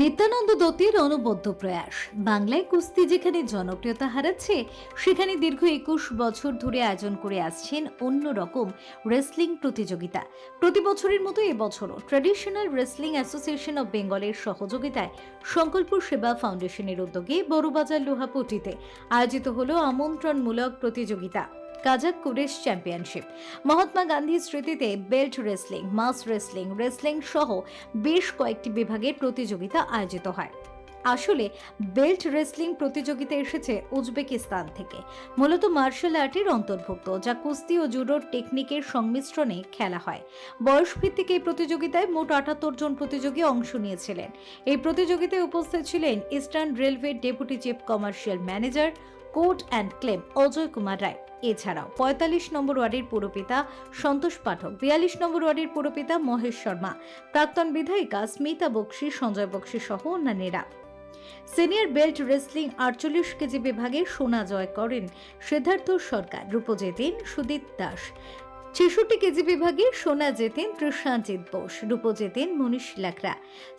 নিত্যানন্দ দত্তের অনবদ্য প্রয়াস। বাংলায় কুস্তি যেখানে জনপ্রিয়তা হারাচ্ছে, সেখানে দীর্ঘ একুশ বছর ধরে আয়োজন করে আসছেন অন্য রকম রেসলিং প্রতিযোগিতা। প্রতি বছরের মতো এবছরও ট্র্যাডিশনাল রেসলিং অ্যাসোসিয়েশন অব বেঙ্গলের সহযোগিতায় সংকল্প সেবা ফাউন্ডেশনের উদ্যোগে বড়বাজার লোহাপটিতে আয়োজিত হল আমন্ত্রণমূলক প্রতিযোগিতা। কাজাক কুরেশ চ্যাম্পিয়নশিপ। মহাত্মা গান্ধীর স্মৃতিতে belt wrestling, mas wrestling wrestling সহ বেশ কয়েকটি বিভাগে প্রতিযোগিতা আয়োজিত হয়। আসলে বেল্ট রেসলিং প্রতিযোগিতা এসেছে উজবেকিস্তান থেকে। মূলত মার্শাল আর্টের অন্তর্ভুক্ত, যা কুস্তি ও জুডোর টেকনিকের সংমিশ্রণে খেলা হয়। বয়স ভিত্তিক এই প্রতিযোগিতায় মোট আটাত্তর জন প্রতিযোগী অংশ নিয়েছিলেন। এই প্রতিযোগিতায় উপস্থিত ছিলেন eastern railway deputy chief commercial manager court and claim Ajay Kumar Roy. এছাড়াও পঁয়তাল্লিশ নম্বর ওয়ার্ডের পুরপিতা সন্তোষ পাঠক, বিয়াল্লিশ নম্বর ওয়ার্ডের পুরপিতা মহেশ শর্মা, প্রাক্তন বিধায়িকা স্মিতা বক্সি, সঞ্জয় বক্সি সহ অন্যান্যরা। সিনিয়র বেল্ট রেসলিং আটচল্লিশ কেজি বিভাগে সোনা জয় করেন সিদ্ধার্থ সরকার রূপ জেতেন সুদীপ দাস। ছেষট্টি কেজি বিভাগে সোনা জেতেন প্রশাঞ্জিৎ বোস, রূপো জেতেন মনীষ লাকড়া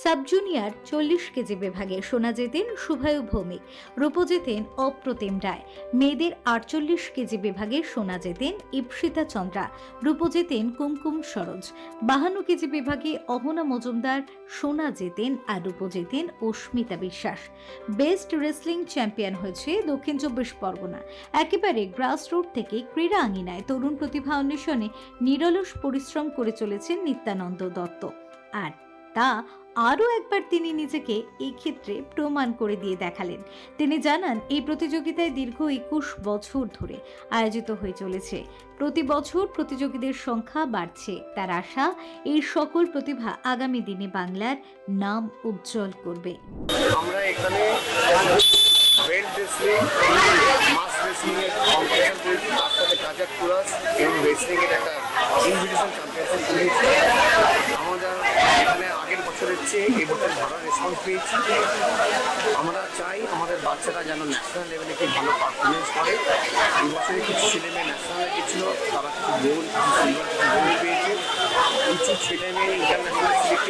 সাব জুনিয়র চল্লিশ কেজি বিভাগে সোনা জেতেন শুভায়ু ভৌমিক, রূপো জেতেন অপ্রতিম রায়, মেয়েদের আটচল্লিশ কেজি বিভাগে সোনা জেতেন ইপসিতা চন্দ্রা, রূপো জেতেন কুমকুম সরোজ, বাহান্ন কেজি বিভাগে অহনা মজুমদার, সোনা জেতেন আর রূপো জেতেন অস্মিতা বিশ্বাস। বেস্ট রেসলিং চ্যাম্পিয়ন হয়েছে দক্ষিণ চব্বিশ পরগনা। একেবারে গ্রাসরুট থেকে ক্রীড়া আঙিনায় তরুণ প্রতিভা অন্বেষণে নিরলস পরিশ্রম করে চলেছেন নিত্যানন্দ দত্ত। আর তা আরও একবার তিনি নিজেকে এই ক্ষেত্রে প্রমাণ করে দিয়ে দেখালেন। তিনি জানান, এই প্রতিযোগিতায় দীর্ঘ একুশ বছর ধরে আয়োজিত হয়ে চলেছে। প্রতি বছর প্রতিযোগীদের সংখ্যা বাড়ছে। তার আশা, এই সকল প্রতিভা আগামী দিনে বাংলার নাম উজ্জ্বল করবে। আমরা এখানে বেল্ট রেসলিং মাস রেসলিং এর কম্পিটিশন করেছি তার সাথে কাজাক কুরাস এবং রেসলিং এর একটা আমরা চাই আমাদের বাচ্চারা যেন ন্যাশনাল লেভেলে খুব ভালো পারফরমেন্স করে। এই বছরে কিছু ছেলেমেয়ে ন্যাশনালে গেছিল তারা কিছু গোল কিছু সিলভার কিছু গোল পেয়েছে। কিছু ছেলেমেয়ে ইন্টারন্যাশনাল সিলেক্টেডও